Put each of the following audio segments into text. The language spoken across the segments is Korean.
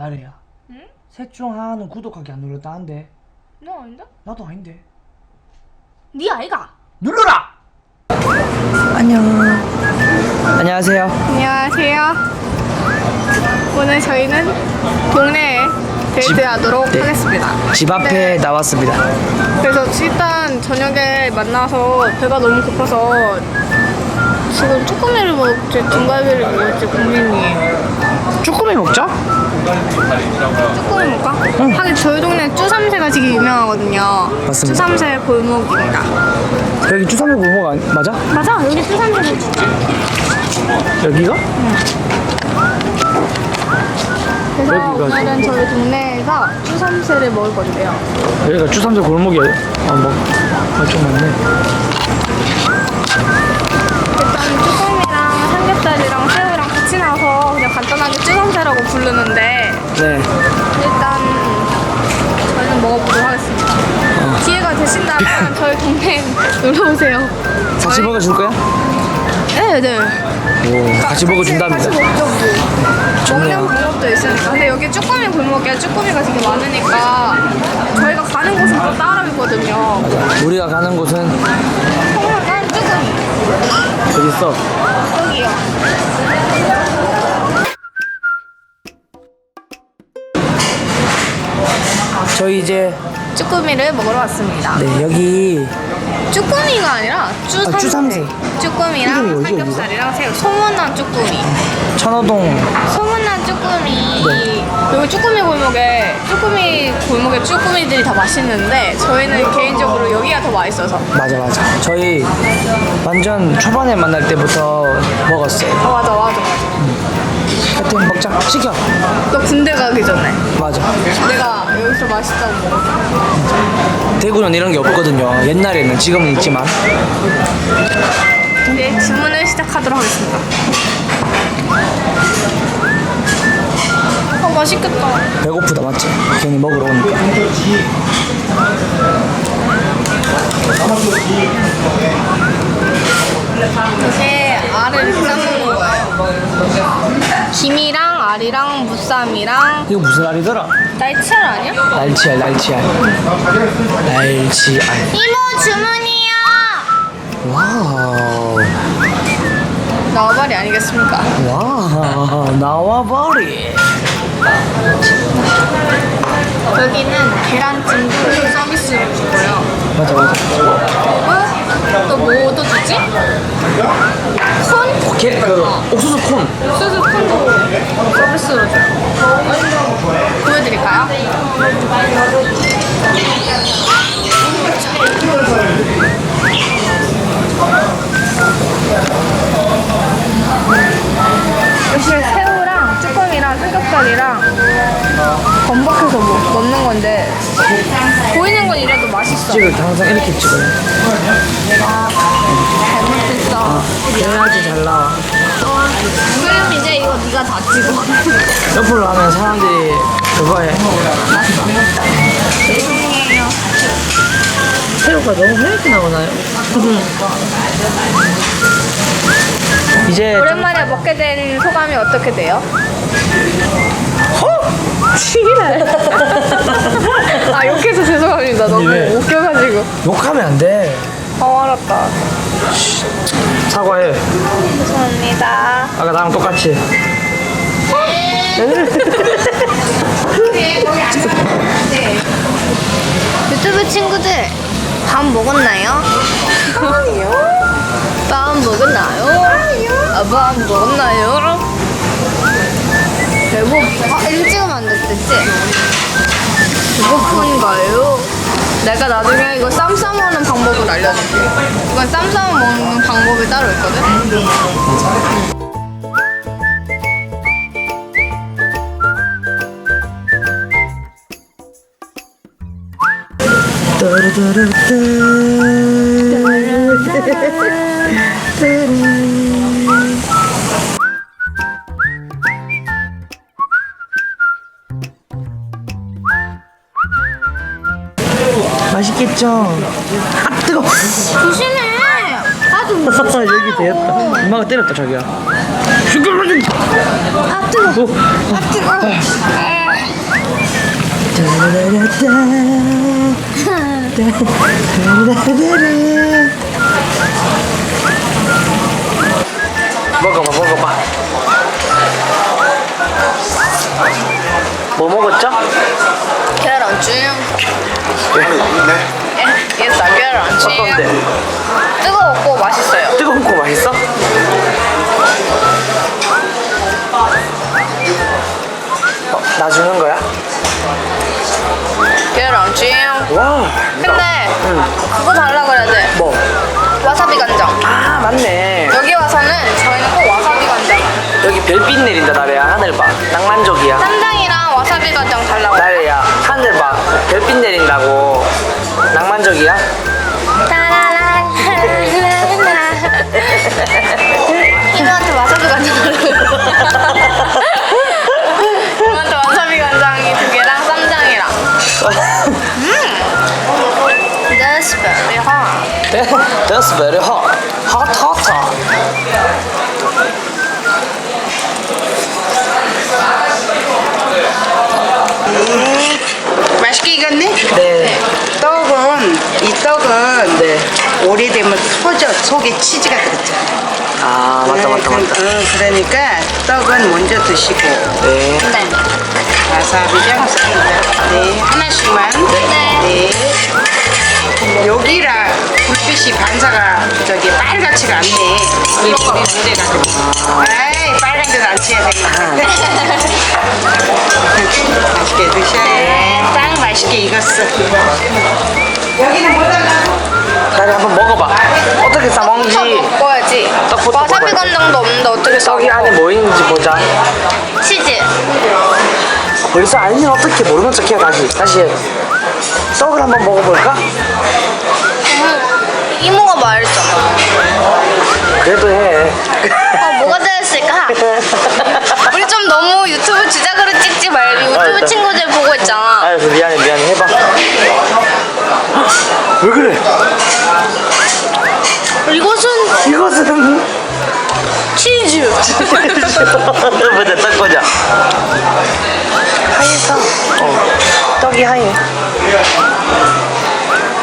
나래야. 응? 셋 중 하나는 구독하기 안 눌렀다는데. 너 아닌데? 나도 아닌데. 네 아이가? 눌러라! 안녕. 안녕하세요. 안녕하세요. 오늘 저희는 동네에 데이트하도록 네. 하겠습니다. 집 앞에 네. 나왔습니다. 그래서 일단 저녁에 만나서 배가 너무 고파서 지금 쭈꾸미를 먹을지 등갈비를 먹을지 고민이에요. 쭈꾸미 먹자? 쭈꾸미 먹을까? 하긴 저희 동네 쭈삼새가 되게 유명하거든요. 맞습니다. 쭈삼새 골목입니다. 여기 주삼의 고모가 아니- 맞아? 맞아, 여기 쭈삼새 여기가? 그래서 여기가 오늘은 저희 동네에서 쭈삼새를 먹을 건데요. 여기가 주삼세 골목이야. 아, 뭐, 아, 좀 많네. 간단하게 쭈삼새라고 부르는데 네. 일단 저희는 먹어보도록 하겠습니다. 기회가 되신다면 저희 동네 놀러 오세요. 같이 저희- 먹어줄 거야? 네, 네. 오, 같이 먹어준답니다. 먹죠. 뭐. 좋네요. 먹는 방법도 있으니까. 근데 여기 쭈꾸미 골목에 쭈꾸미가 되게 많으니까 저희가 가는 곳은 또 따로 있거든요. 우리가 가는 곳은 홍합 쭈꾸미 어디 있어? 여기요. 저희 이제 쭈꾸미를 먹으러 왔습니다. 네 여기 쭈꾸미가 아니라 쭈삼새. 아, 쭈삼새. 쭈꾸미랑 이름이 어디야, 삼겹살이랑 새우. 소문난 쭈꾸미. 천호동 소문난 쭈꾸미. 네. 여기 쭈꾸미 골목에 쭈꾸미 골목에 쭈꾸미들이 다 맛있는데 저희는 개인적으로 여기가 더 맛있어서. 맞아 맞아. 저희 완전 초반에 만날 때부터 먹었어요. 아 맞아 맞아 맞아. 하여튼 먹자. 시켜. 너 군대 가기 전에 맞아. 내가 여기서 맛있다고 먹었어. 대구는 이런 게 없거든요. 옛날에는 지금은 있지만. 이제 주문을 시작하도록 하겠습니다. 아 맛있겠다. 배고프다 맞지? 괜히 먹으러 오니까. 이제 알을 이렇게 싸먹는 거예요. 김이랑 알이랑 무쌈이랑 이거 무슨 알이더라? 날치알 아니야? 날치알 날치알. 날치알. 이모 주문이요. 와우. 나와바리 아니겠습니까? 와 나와버리. 여기는 계란찜도 서비스로 주고요. 맞아 맞아. 그리고 또뭐또 주지? 콘? 걔, 그 옥수수 콘. 옥수수 콘도 서비스로. 보여드릴까요? 역시 새우랑 쭈꾸미랑 삼겹살이랑 건박해서 뭐 넣는 건데 보이는 건 이래도 맛있어. 찍을 때 항상 이렇게 찍어요. 잘못했어. 그래야지 잘 나와. 그럼 이제 이거 네가 다 찍어. 옆으로 하면 사람들이 그거에 죄송해요. 새우가 너무 하얗게 나오나요? 이제 오랜만에 먹게 된 소감이 어떻게 돼요? 치기래. 아 욕해서 죄송합니다. 너무 왜? 웃겨가지고. 욕하면 안 돼. 아 알았다. 사과해. 죄송합니다. 아까 나랑 똑같이. 유튜브 친구들 밥 먹었나요? 아니요. 밥 먹었나요? 아니요. 아, 밥 먹었나요? 배고 아 이렇게 찍으면 안 됐지? 배고픈가요? 내가 나중에 이거 쌈 싸먹는 방법을 알려줄게. 이건 쌈 싸 먹는 방법이 따로 있거든. 맛있겠죠? 엄마가 때렸다 자기야. 아 뜨거. 아 뜨거. 먹어봐 먹어봐 뭐 먹었죠? 계란찜. 네. 예스, 계란찜. 어떤데? 뜨거웠고 맛있어요. 거 맛있어? 어, 나 주는 거야? 계란찜. 와 근데 응. 그거 달라 그래야 돼. 뭐? 와사비 간장. 아 맞네 여기 와서는 저희는 꼭 와사비 간장. 여기 별빛 내린다 나래야 하늘 봐 낭만적이야 쌈장이랑 와 사비 간장 달라고. 나래야 하늘 봐 별빛 내린다고 낭만적이야? 이모한테 와사비 간장. 이모한테 와사비 간장이 두 개랑 쌈장이랑. That's very hot. That's very hot hot hot hot 맛있게 익었네? 네 떡은 이 떡은 네. 오래되면 소져 속에 치즈가 들었잖아. 아 맞다 맞다 맞다 응, 그러니까 떡은 먼저 드시고 네 네. 와사비장. 네 하나씩만. 네. 네. 여기라 불빛이 반사가 저기 빨갛지가 않네. 우리 불이 오래가지고. 맛있게 익었어. 여기는 뭐 달라? 나래 한번 먹어봐 어떻게 싸먹는지 먹어야지. 떡부터 와사비 먹어야지. 간장도 없는데 어떻게 써? 떡이 안에 뭐 있는지 보자 치즈. 벌써 알면 어떻게 모르는 척해 다시 다시 해. 떡을 한번 먹어볼까? 음, 이모가 말했잖아. 그래도 해 어, 뭐가 들었을까? 우리 좀 너무 유튜브 주작으로 찍지 말 보자 떡 보자 하얘서 어 떡이 하얘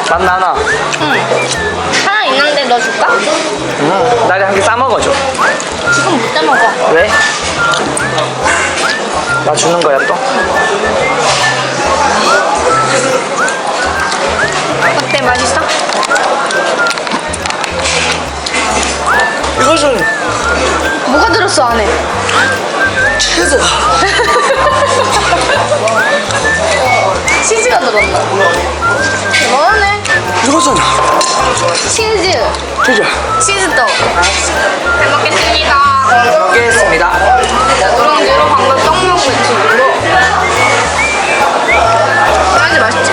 맛 나나 응. 하나 있는데 너 줄까? 응 나리 한개 싸먹어줘 지금 못 따먹어. 왜? 나 주는 거야 또? 뭐가 들었어 안에? 치즈 치즈가 들었나? 뭐네? 이것은 치즈. 치즈 치즈떡. 잘 먹겠습니다. 먹겠습니다 누룽지로 방금 떡 먹고 있지. 사이즈 맛있지?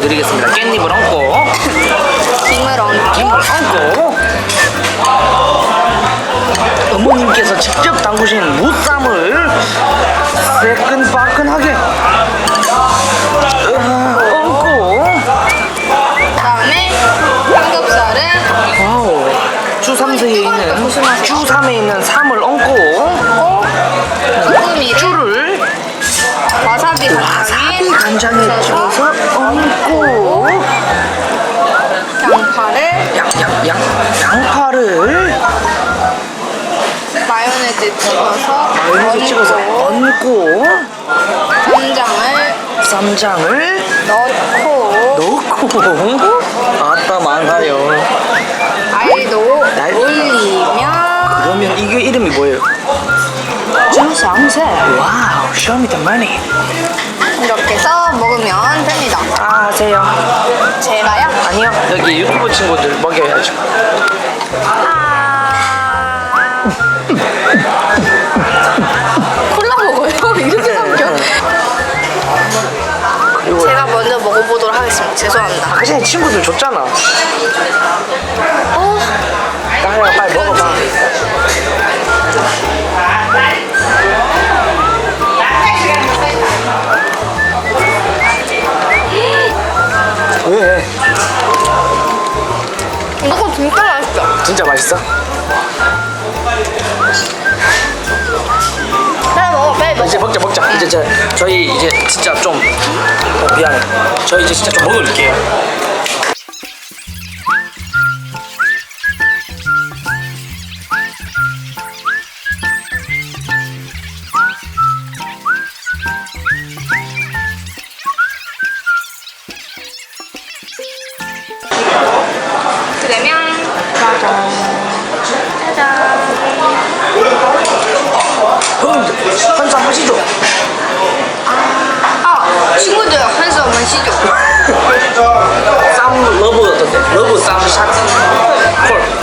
보여드리겠습니다. 깻잎을 얹고. 김을 얹고, 김을 얹고. 어머님께서 직접 담그신 무쌈을 새끈바끈하게 으아, 얹고. 그다음에 삼겹살을 와우. 주삼세에 있는 주삼에 있는 삼을 얹고 마요네즈 찍어서 마요네즈 찍어서 얹고 쌈장을 쌈장을 넣고 넣고. 아따 많아요 알도 날- 올리면 그러면 이게 이름이 뭐예요? 주상세. 와우 쇼미더머니 이렇게 해서 먹으면 됩니다. 아 하세요. 제가요? 아니요. 여기 유튜브 친구들 먹여야죠. 아... 죄송합니다. 아까 전에 친구들 줬잖아. 어, 나야 빨리 먹어봐. 왜? 이거 진짜 맛있어. 진짜 맛있어? 이제 먹자 먹자. 이제 저, 저희 이제 진짜 좀 어, 미안해. 저희 이제 진짜 좀 먹을게요. 한수 한번 시죠. 쌈 러브 어떤데? 러브 쌈 샷. 콜.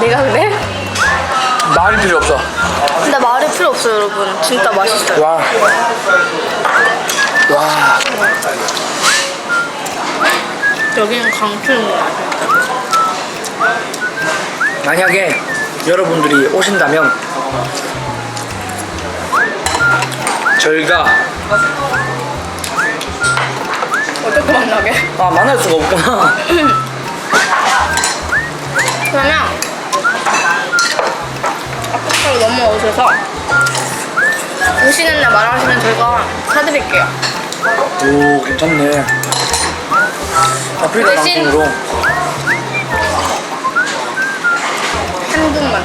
내가 그래? 말이 필요 없어. 근데 말이 필요 없어요 여러분 진짜 맛있어요 와. 와. 여기는 강추인 거 같아요 만약에 여러분들이 오신다면 저희가 어떻게 만나게? 아 만날 수가 없구나. 그러면 아까처럼 넘어오셔서 오시는 날 말하시면 저희가 사드릴게요 오 괜찮네. 아프리카 대신- 방송으로 한 분만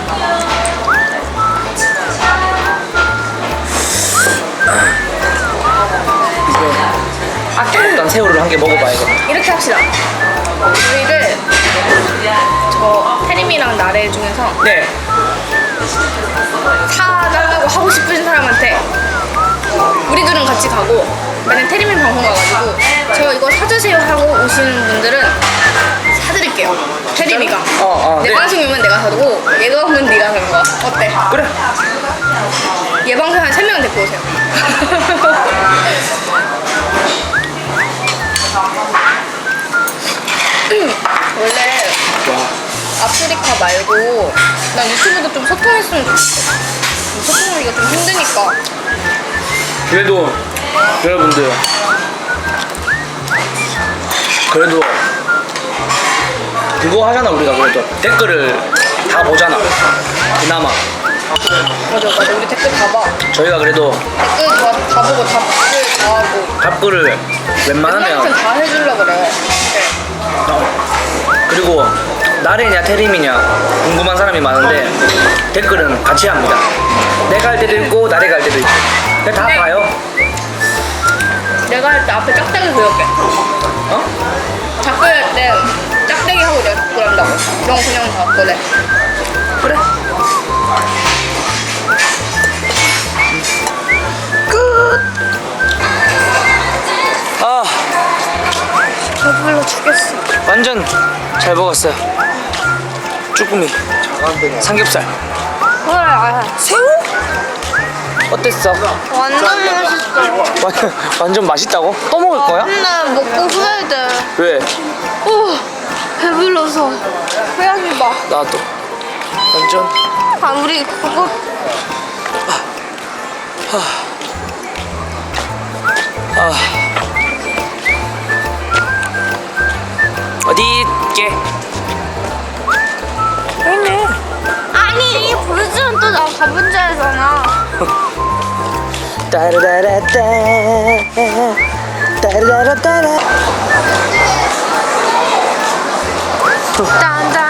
이제 아껴뒀던 새우를 한 개 먹어봐야겠다. 이렇게 합시다 저희를 저 태림이랑 나래 중에서 네. 사달라고 하고 싶으신 사람한테 우리 둘은 같이 가고 만약 태림이 방송 가가지고 저 이거 사주세요 하고 오시는 분들은 사드릴게요 태림이가 어, 어, 내 네. 방송이면 내가 사두고 얘가 오면 네가 사는 거야 어때? 그래. 얘 방송 한 3명 데리고 오세요 아프리카 말고 난 유튜브도 좀 소통했으면 좋겠어. 소통하기가 좀 힘드니까. 그래도 여러분들 그래도 그거 하잖아 우리가 그래도. 댓글을 다 보잖아. 그나마. 맞아 맞아. 우리 댓글 봐봐. 저희가 그래도 댓글 다, 다 보고 답글 다 하고. 답글을 웬만큼 웬만하면 다 해주려 그래. 네. 어. 그리고 나래냐 태림이냐 궁금한 사람이 많은데 댓글은 같이 합니다. 내가 할 때도 있고 나래가 할 때도 있고. 근데 다 네. 봐요. 내가 할 때 앞에 짝대기 그렸게 어? 댓글 할때 짝대기 하고 내가 한다고. 넌 그냥 다 그래. 그래? 끝! 아, 배불러 죽겠어. 완전 잘 먹었어요. 쭈꾸미, 삼겹살. 그래 아, 새우? 어땠어? 완전 맛있어 완- 완전 맛있다고? 또 먹을 거야? 근데 먹고 후회돼 왜? 오 배불러서 고양이 봐 나도. 완전. 아 우리 그거 아. 어디 있게? 있네. 아니 브루즈는 또 나 가본 자잖아 따라라라따. 따라라라따라. 짠짠